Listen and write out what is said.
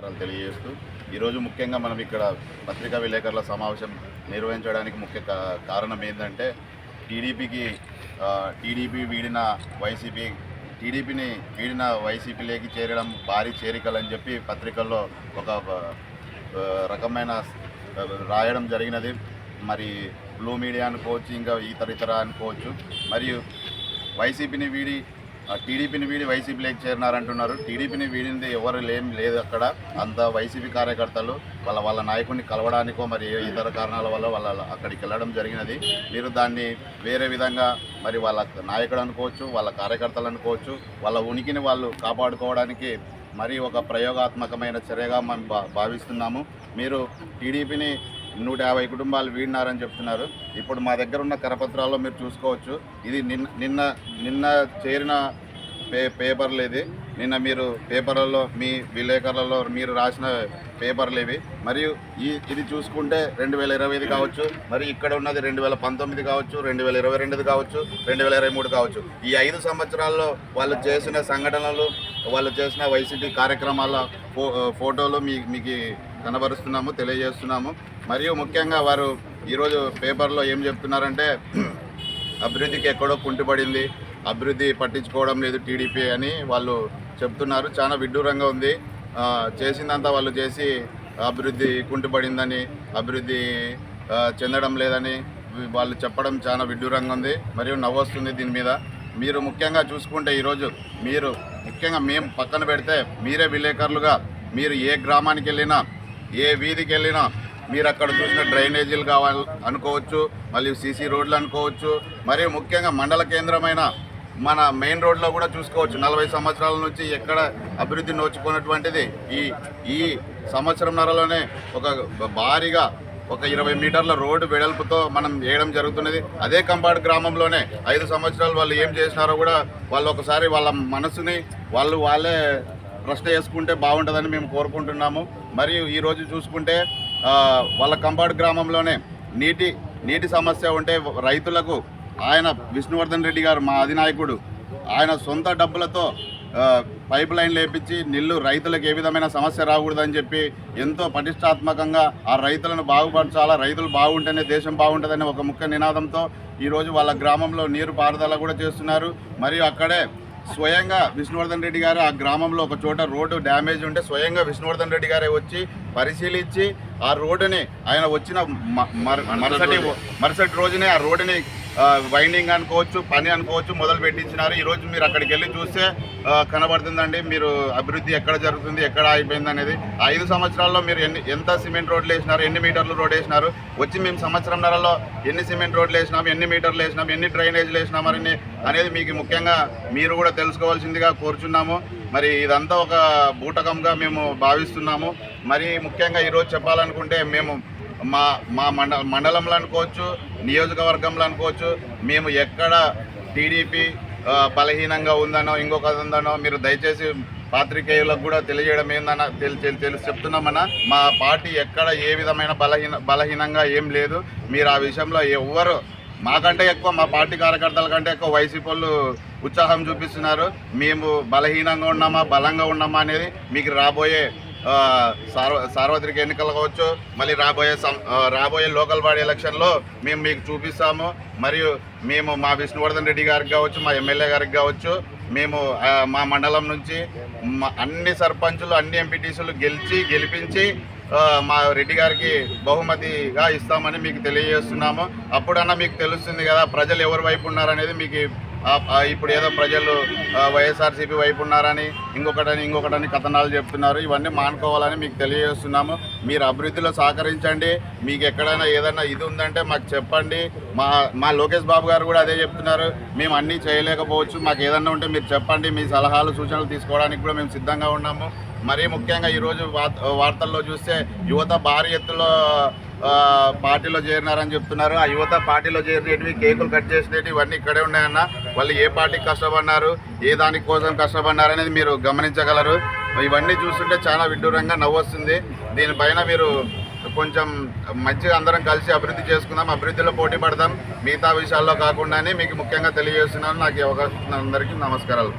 నమస్కారాలు తెలియజేస్తూ ఈరోజు ముఖ్యంగా మనం ఇక్కడ పత్రికా విలేకరుల సమావేశం నిర్వహించడానికి ముఖ్య కారణం ఏంటంటే టీడీపీకి టీడీపీ వీడిన వైసీపీ టీడీపీని వీడిన వైసీపీలోకి చేరడం భారీ చేరికలని చెప్పి పత్రికల్లో ఒక రకమైన రాయడం జరిగినది. మరి బ్లూ మీడియా అనుకోవచ్చు ఇంకా ఇతర ఇతర అనుకోవచ్చు. మరియు వైసీపీని వీడి టీడీపీని వీడి వైసీపీలోకి చేరినారంటున్నారు. టీడీపీని వీడింది ఎవరు లేం లేదు అక్కడ. అంత వైసీపీ కార్యకర్తలు వాళ్ళ వాళ్ళ నాయకుడిని కలవడానికో మరి ఏ ఇతర కారణాల వల్ల వాళ్ళ అక్కడికి వెళ్ళడం జరిగినది. మీరు దాన్ని వేరే విధంగా మరి వాళ్ళ నాయకుడు అనుకోవచ్చు వాళ్ళ కార్యకర్తలు అనుకోవచ్చు వాళ్ళ ఉనికిని వాళ్ళు కాపాడుకోవడానికి మరి ఒక ప్రయోగాత్మకమైన చర్యగా మేము భా భావిస్తున్నాము. మీరు టీడీపీని నూట యాభై కుటుంబాలు వీడినారని చెప్తున్నారు. ఇప్పుడు మా దగ్గర ఉన్న కరపత్రాల్లో మీరు చూసుకోవచ్చు. ఇది నిన్న నిన్న నిన్న చేరిన పే పేపర్లు ఇది. నిన్న మీరు పేపర్లలో మీ విలేకరులలో మీరు రాసిన పేపర్లు ఇవి. మరియు ఈ ఇది చూసుకుంటే రెండు వేల ఇరవై ఐదు కావచ్చు. మరి ఇక్కడ ఉన్నది రెండు వేల పంతొమ్మిది కావచ్చు రెండు వేల ఇరవై రెండుది కావచ్చు రెండు వేల ఇరవై మూడు కావచ్చు. ఈ ఐదు సంవత్సరాల్లో వాళ్ళు చేసిన సంఘటనలు వాళ్ళు చేసిన వైసీపీ కార్యక్రమాల ఫో ఫోటోలు మీ మీకు కనబరుస్తున్నాము తెలియజేస్తున్నాము. మరియు ముఖ్యంగా వారు ఈరోజు పేపర్లో ఏం చెప్తున్నారంటే అభివృద్ధికి ఎక్కడో కుంటుపడింది అభివృద్ధి పట్టించుకోవడం లేదు టీడీపీ అని వాళ్ళు చెప్తున్నారు. చాలా విడ్డూరంగా ఉంది. చేసిందంతా వాళ్ళు చేసి అభివృద్ధి కుంటుపడిందని అభివృద్ధి చెందడం లేదని వాళ్ళు చెప్పడం చాలా విడ్డూరంగా ఉంది. మరియు నవ్వొస్తుంది దీని మీద. మీరు ముఖ్యంగా చూసుకుంటే ఈరోజు మీరు ముఖ్యంగా మేము పక్కన పెడితే మీరే విలేకరులుగా మీరు ఏ గ్రామానికి వెళ్ళినా ఏ వీధికి వెళ్ళినా మీరు అక్కడ చూసిన డ్రైనేజీలు కావాలి అనుకోవచ్చు మరియు సీసీ రోడ్లు అనుకోవచ్చు మరియు ముఖ్యంగా మండల కేంద్రమైన మన మెయిన్ రోడ్లో కూడా చూసుకోవచ్చు. నలభై సంవత్సరాల నుంచి ఎక్కడ అభివృద్ధి నోచుకున్నటువంటిది ఈ ఈ సంవత్సరంన్నరలోనే ఒక భారీగా ఒక ఇరవై మీటర్ల రోడ్డు వెడల్పుతో మనం వేయడం జరుగుతున్నది. అదే కంపాడు గ్రామంలోనే ఐదు సంవత్సరాలు వాళ్ళు ఏం చేసినారో కూడా వాళ్ళు ఒకసారి వాళ్ళ మనసుని వాళ్ళు వాళ్ళే ప్రశ్న చేసుకుంటే బాగుంటుందని మేము కోరుకుంటున్నాము. మరియు ఈరోజు చూసుకుంటే వాళ్ళ కంపాడు గ్రామంలోనే నీటి నీటి సమస్య ఉంటే రైతులకు ఆయన విష్ణువర్ధన్ రెడ్డి గారు మా అధినాయకుడు ఆయన సొంత డబ్బులతో పైప్ లైన్ లేపించి నీళ్ళు రైతులకు ఏ విధమైన సమస్య రాకూడదని చెప్పి ఎంతో పటిష్టాత్మకంగా ఆ రైతులను బాగుపరచాలా రైతులు బాగుంటేనే దేశం బాగుంటుందనే ఒక ముఖ్య నినాదంతో ఈరోజు వాళ్ళ గ్రామంలో నీరు పారుదల కూడా చేస్తున్నారు. మరియు అక్కడే స్వయంగా విష్ణువర్ధన్ రెడ్డి గారు ఆ గ్రామంలో ఒక చోట రోడ్డు డ్యామేజ్ ఉంటే స్వయంగా విష్ణువర్ధన్ రెడ్డి గారే వచ్చి పరిశీలించి ఆ రోడ్డుని ఆయన వచ్చిన మరుసటి మరుసటి రోజునే ఆ రోడ్డుని వైండింగ్ అనుకోవచ్చు పని అనుకోవచ్చు మొదలు పెట్టించినారు. ఈరోజు మీరు అక్కడికి వెళ్ళి చూస్తే కనబడుతుందండి. మీరు అభివృద్ధి ఎక్కడ జరుగుతుంది ఎక్కడ అయిపోయింది అనేది. ఐదు సంవత్సరాల్లో మీరు ఎన్ని ఎంత సిమెంట్ రోడ్లు వేసినారు ఎన్ని మీటర్లు రోడ్ వేసినారు? వచ్చి మేము సంవత్సరంన్నరలో ఎన్ని సిమెంట్ రోడ్లు వేసినాం ఎన్ని మీటర్లు వేసినాం ఎన్ని డ్రైనేజ్లు వేసినాం అని అనేది మీకు ముఖ్యంగా మీరు కూడా తెలుసుకోవాల్సిందిగా కోరుచున్నాము. మరి ఇదంతా ఒక బూటకంగా మేము భావిస్తున్నాము. మరి ముఖ్యంగా ఈరోజు చెప్పాలనుకుంటే మేము మా మా మండ మండలంలో అనుకోవచ్చు నియోజకవర్గంలో అనుకోవచ్చు మేము ఎక్కడ టీడీపీ బలహీనంగా ఉందనో ఇంకొక ఉందనో మీరు దయచేసి పాత్రికేయులకు కూడా తెలియజేయడం ఏందన్న తెలి తెలి- తెలుసు చెప్తున్నామన్నా. మా పార్టీ ఎక్కడ ఏ విధమైన బలహీన బలహీనంగా ఏం లేదు. మీరు ఆ విషయంలో ఎవ్వరు మాకంటే ఎక్కువ మా పార్టీ కార్యకర్తల కంటే ఎక్కువ వైసీపీ వాళ్ళు ఉత్సాహం చూపిస్తున్నారు. మేము బలహీనంగా ఉన్నామా బలంగా ఉన్నామా అనేది మీకు రాబోయే సార్వ సార్వత్రిక ఎన్నికలు కావచ్చు మళ్ళీ రాబోయే సం- రాబోయే లోకల్ బాడీ ఎలక్షన్లో మేము మీకు చూపిస్తాము. మరియు మేము మా విష్ణువర్ధన్ రెడ్డి గారికి కావచ్చు మా ఎమ్మెల్యే గారికి కావచ్చు మేము మా మండలం నుంచి అన్ని సర్పంచులు అన్ని ఎంపీటీసీలు గెలిచి గెలిపించి మా రెడ్డి గారికి బహుమతిగా ఇస్తామని మీకు తెలియజేస్తున్నాము. అప్పుడన్నా మీకు తెలుస్తుంది కదా ప్రజలు ఎవరి వైపు ఉన్నారనేది మీకు ఇప్పుడు ఏదో ప్రజలు వైఎస్ఆర్సీపీ వైపు ఉన్నారని ఇంకొకటని ఇంకొకటని కథనాలు చెప్తున్నారు. ఇవన్నీ మానుకోవాలని మీకు తెలియజేస్తున్నాము. మీరు అభివృద్ధిలో సహకరించండి. మీకు ఎక్కడైనా ఏదైనా ఇది ఉందంటే మాకు చెప్పండి. మా మా లోకేష్ బాబు గారు కూడా అదే చెప్తున్నారు. మేము అన్నీ చేయలేకపోవచ్చు. మాకు ఏదన్నా ఉంటే మీరు చెప్పండి. మీ సలహాలు సూచనలు తీసుకోవడానికి కూడా మేము సిద్ధంగా ఉన్నాము. మరీ ముఖ్యంగా ఈరోజు వార్తల్లో చూస్తే యువత భారీ ఎత్తులో పార్టీలో చేరినారని చెప్తున్నారు. ఆ యువత పార్టీలో చేరినవి కేకులు కట్ చేసినవి ఇవన్నీ ఇక్కడే ఉన్నాయన్న. వాళ్ళు ఏ పార్టీకి కష్టపడినారు ఏ దాని కోసం కష్టపడినారు అనేది మీరు గమనించగలరు. ఇవన్నీ చూస్తుంటే చాలా విడ్డూరంగా నవ్వొస్తుంది. దీనిపైన మీరు కొంచెం మంచిగా అందరం కలిసి అభివృద్ధి చేసుకుందాం అభివృద్ధిలో పోటీ పడదాం. మిగతా విషయాల్లో కాకుండానే మీకు ముఖ్యంగా తెలియజేస్తున్నాను. నాకు అవకాశం అందరికీ నమస్కారాలు.